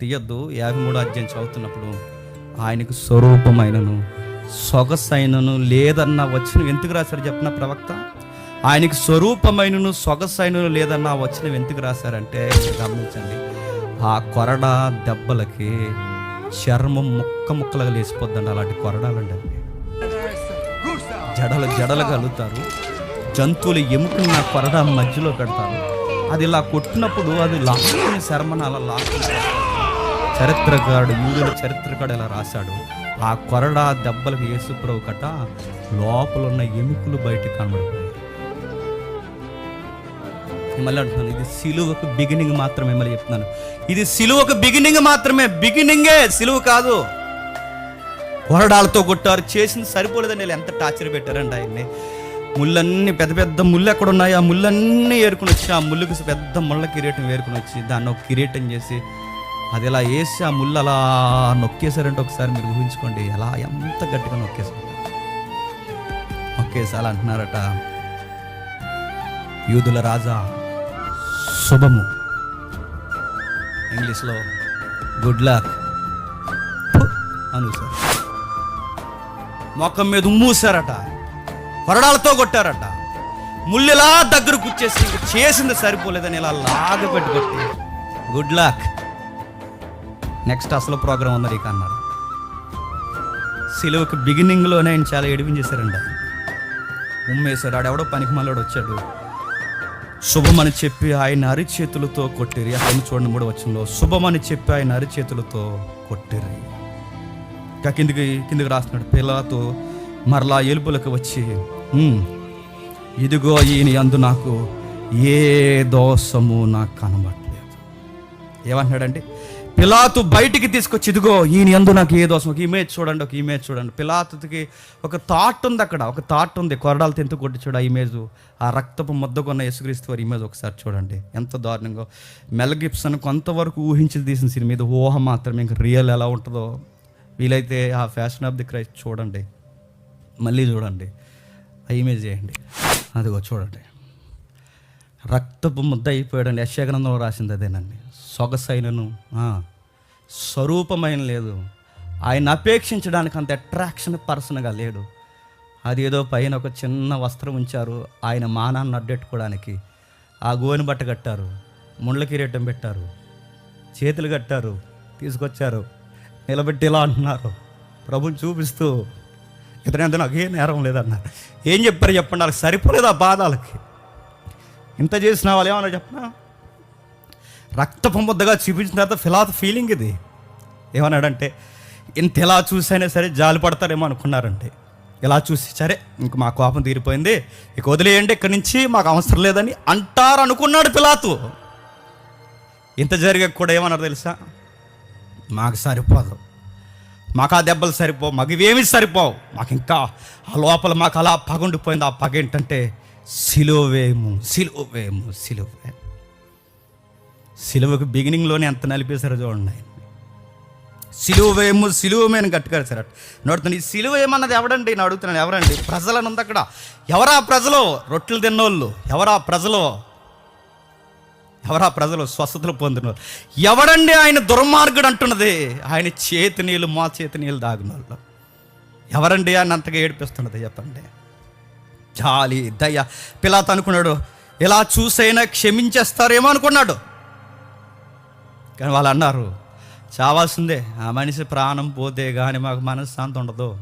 తీయద్దు. యాభై మూడు అధ్యాయం చదువుతున్నప్పుడు ఆయనకు స్వరూపమైనను సొగసైనను లేదన్న వచ్చిన ఎందుకు రాశారు చెప్పిన ప్రవక్త? ఆయనకి స్వరూపమైనను సొగసైనను లేదన్న వచ్చిన ఎందుకు రాశారంటే గమనించండి. ఆ కొరడ దెబ్బలకి చర్మం ముక్క ముక్కలుగా లేచిపోద్దండి అలాంటి కొరడాలండి అవి జడలు జడలు కలుగుతారు జంతువులు ఎముకలు నా కొరడ మధ్యలో పెడతారు అది ఇలా కొట్టినప్పుడు అది లాక్కుని శర్మను అలా లాక్కుంటారు చరిత్రకారుడు యూదుల చరిత్రకారుడు ఇలా రాశాడు? ఆ కొరడా దెబ్బలకు యేసుప్రభు కట లోపల ఉన్న ఎముకలు బయటకు కనబడిపోయాయి. మళ్ళీ అంటున్నాను ఇది సిలువకు బిగినింగ్ మాత్రమే మళ్ళీ చెప్తున్నాను. ఇది సిలువకు బిగినింగ్ మాత్రమే బిగినింగే సిలువ కాదు. కొరడాలతో కొట్టారు చేసింది సరిపోలేదని వీళ్ళు ఎంత టార్చర్ పెట్టారండి ఆయన్ని. ముళ్ళన్నీ పెద్ద పెద్ద ముళ్ళు ఎక్కడ ఉన్నాయి ఆ ముళ్ళన్నీ ఏరుకుని వచ్చి ఆ ముళ్ళుకి పెద్ద ముళ్ళ కిరీటం ఏరుకుని వచ్చి దాన్ని ఒక కిరీటం చేసి అది ఇలా వేసి ఆ ముళ్ళు అలా నొక్కేశారంటే ఒకసారి మీరు ఊహించుకోండి ఎలా ఎంత గట్టిగా నొక్కేశారు. నొక్కేసాలి అంటున్నారట యూదుల రాజా శుభము. ఇంగ్లీష్లో గుడ్ లక్. అను సార్ మొఖం మీద ఉమ్మూసారట కొరడాలతో కొట్టారట. ముళ్ళిలా దగ్గర కూర్చేసి చేసింది సరిపోలేదని ఇలా లాగ పెట్టుకొట్టి గుడ్ లక్. నెక్స్ట్ అసలు ప్రోగ్రామ్ ఉంది నీకు అన్నారు. సిలువకి బిగినింగ్లోనే ఆయన చాలా ఎడిపించేశారండి ఉమ్మేశారు. ఆడెవడో పనికి మళ్ళీ వచ్చాడు. శుభమని చెప్పి ఆయన అరిచేతులతో కొట్టిరి. అతను చూడండి మూడు వచ్చంలో శుభమని చెప్పి ఆయన అరిచేతులతో కొట్టిరి. ఇంకా కిందికి కిందికి రాస్తున్నాడు. పిల్లతో మరలా ఎలుపులకు వచ్చి ఇదిగో ఈయన అందు నాకు ఏ దోషము నాకు కనబడలేదు. ఏమంటున్నాడండి పిలాతు బయటికి తీసుకొచ్చి ఇదిగో ఈయన ఎందు నాకు ఏ దోషం? ఒక ఇమేజ్ చూడండి ఒక ఇమేజ్ చూడండి. పిలాతుకి ఒక థాట్ ఉంది అక్కడ ఒక థాట్ ఉంది. కొరడాలతో తెంతు కొట్టి చూడ ఆ ఇమేజ్. ఆ రక్తపు ముద్దకున్న యేసుక్రీస్తు వారి ఇమేజ్ ఒకసారి చూడండి. ఎంత దారుణంగా. మెల్ గిప్సన్ కొంతవరకు ఊహించి తీసిన సినిమా. మీద ఊహ మాత్రమే ఇంకా రియల్ ఎలా ఉంటుందో. వీలైతే ఆ ఫ్యాషన్ ఆఫ్ ది క్రైస్ట్ చూడండి. మళ్ళీ చూడండి. ఆ ఇమేజ్ చేయండి. అదిగో చూడండి. రక్తపు ముద్ద అయిపోయాడండి యశాగ్రంథంలో రాసింది అదేనండి సొగసైనను స్వరూపమైన లేదు. ఆయన అపేక్షించడానికి అంత అట్రాక్షన్ పర్సన్గా లేడు. అది ఏదో పైన ఒక చిన్న వస్త్రం ఉంచారు. ఆయన మానాన్ని అడ్డెట్టుకోవడానికి. ఆ గోని బట్ట కట్టారు. ముండ్ల కిరీటం పెట్టారు. చేతులు కట్టారు. తీసుకొచ్చారు. నిలబెట్టి ఇలా అంటున్నారు. ప్రభుని చూపిస్తూ ఇతనంత నాకు ఏ నేరం లేదన్నారు ఏం చెప్పారు చెప్పండి. వాళ్ళకి సరిపోలేదు ఆ బాధాలకి ఇంత చేసిన వాళ్ళు ఏమన్నా చెప్పనా? రక్తపు ముద్దగా చూపించిన తర్వాత ఫిలాత్ ఫీలింగ్ ఇది. ఏమన్నాడంటే ఇంత ఎలా చూసైనా సరే జాలి పడతారేమో అనుకున్నారంటే. ఇలా చూసి సరే ఇంక మా కోపం తీరిపోయింది. ఇక వదిలేయండి ఇక్కడి నుంచి మాకు అవసరం లేదని అంటారు అనుకున్నాడు పిలాతు ఇంత జరిగే కూడా ఏమన్నారు తెలుసా? మాకు సరిపోదు. మాకు ఆ దెబ్బలు సరిపోవు. మాకు ఇవేమి సరిపోవు. మాకు ఇంకా ఆ లోపల మాకు అలా పగుండిపోయింది. ఆ పగ ఏంటంటే సిలువేము సిలువేము సిలువే. సిలువకు బిగినింగ్లోనే ఎంత నలిపేశారో చూడండి ఆయన. సిలువేము సిలువమేని గట్టిగా సార్ నడుతుంది ఈ సిలువ ఏమన్నది ఎవడండి? నేను అడుగుతున్నాను ఎవరండి? ప్రజలను ఉంది అక్కడ. ఎవరా ప్రజలు? రొట్టెలు తిన్నోళ్ళు. ఎవరా ప్రజలు? ఎవరా ప్రజలు? స్వస్థతలు పొందిన ఎవడండి ఆయన దుర్మార్గుడు అంటున్నది? ఆయన చేతి నీళ్ళు మా చేతి నీళ్ళు దాగిన వాళ్ళు ఎవరండి ఆయన అంతగా ఏడిపిస్తున్నది? చెప్పండి. జాలి దయ. పిలాత్ అనుకున్నాడు ఇలా చూసైనా క్షమించేస్తారేమో అనుకున్నాడు. కానీ వాళ్ళు అన్నారు చావాల్సిందే ఆ మనిషి ప్రాణం పోతే కానీ మాకు మనశ్శాంతి ఉండదు.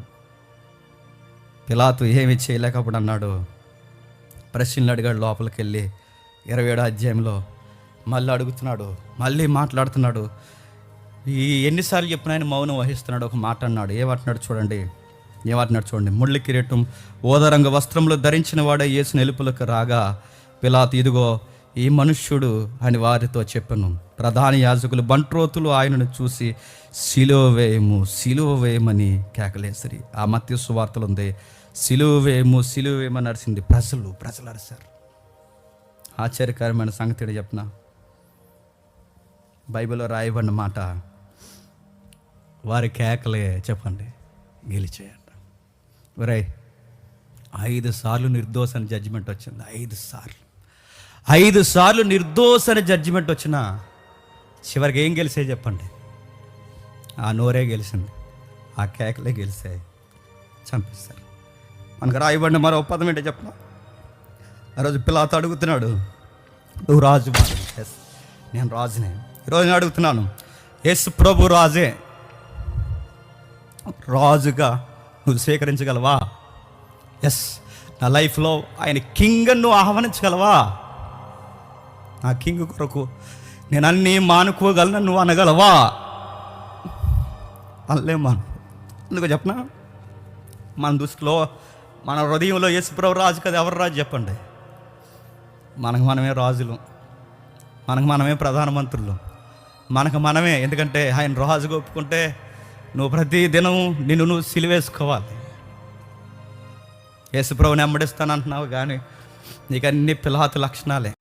పిలాతు ఏమి చేయలేకప్పుడు అన్నాడు. ప్రశ్నలు అడిగాడు లోపలికి వెళ్ళి ఇరవై ఏడో అధ్యాయంలో. మళ్ళీ అడుగుతున్నాడు మళ్ళీ మాట్లాడుతున్నాడు. ఈ ఎన్నిసార్లు చెప్పిన ఆయన మౌనం వహిస్తున్నాడు ఒక మాట అన్నాడు. ఏమంటున్నాడు చూడండి. ఏమంటున్నాడు చూడండి ముళ్ళ కిరీటం ఓదరంగ వస్త్రములు ధరించిన వాడే యేసు నెలుపులకు రాగా పిలాత్ ఇదిగో ఈ మనుష్యుడు అని వారితో చెప్పను. ప్రధాన యాజకులు బంట్రోతులు ఆయనను చూసి సిలువ వేయము సిలువ వేయమని కేకలేసరి. ఆ మత్య సువార్తలు ఉంది సిలువ వేయము సిలువ వేయమని అరిసింది ప్రజలు ప్రజలు అరిశారు. ఆశ్చర్యకరమైన సంగతి చెప్పిన బైబిల్లో రాయబడిన మాట వారి కేకలే చెప్పండి గెలిచేయండి. ఒరే ఐదు సార్లు నిర్దోషణ జడ్జిమెంట్ వచ్చింది. ఐదు సార్లు. ఐదు సార్లు నిర్దోషణ జడ్జిమెంట్ వచ్చిన చివరికి ఏం గెలిసే చెప్పండి? ఆ నోరే గెలిచింది. ఆ కేకలే గెలిచాయి. చంపిస్తారు మనకు రాయబడిన మరో పదం ఏంటో చెప్పిన? ఆ రోజు పిల్లతో అడుగుతున్నాడు. నువ్వు రాజు ఎస్ నేను రాజునే. ఈరోజు నేను అడుగుతున్నాను. ఎస్ ప్రభు రాజే. రాజుగా నువ్వు స్వీకరించగలవా? ఎస్ నా లైఫ్లో ఆయన కింగ్ నువ్వు ఆహ్వానించగలవా? నా కింగ్ కొరకు నేను అన్నీ మానుకోగలను నువ్వు అనగలవా? అనలేమాను ఎందుకు చెప్పనా? మన దృష్టిలో మన హృదయంలో యేసుప్రభు రాజు కదా ఎవరు రాజు చెప్పండి? మనకు మనమే రాజులు. మనకు మనమే ప్రధానమంత్రులు. మనకు మనమే. ఎందుకంటే ఆయన రాజుగా ఒప్పుకుంటే నువ్వు ప్రతి దినం నిన్ను నువ్వు సిలివేసుకోవాలి. యేసుప్రభుని అంటున్నావు కానీ నీకు అన్ని పిలాతు లక్షణాలే.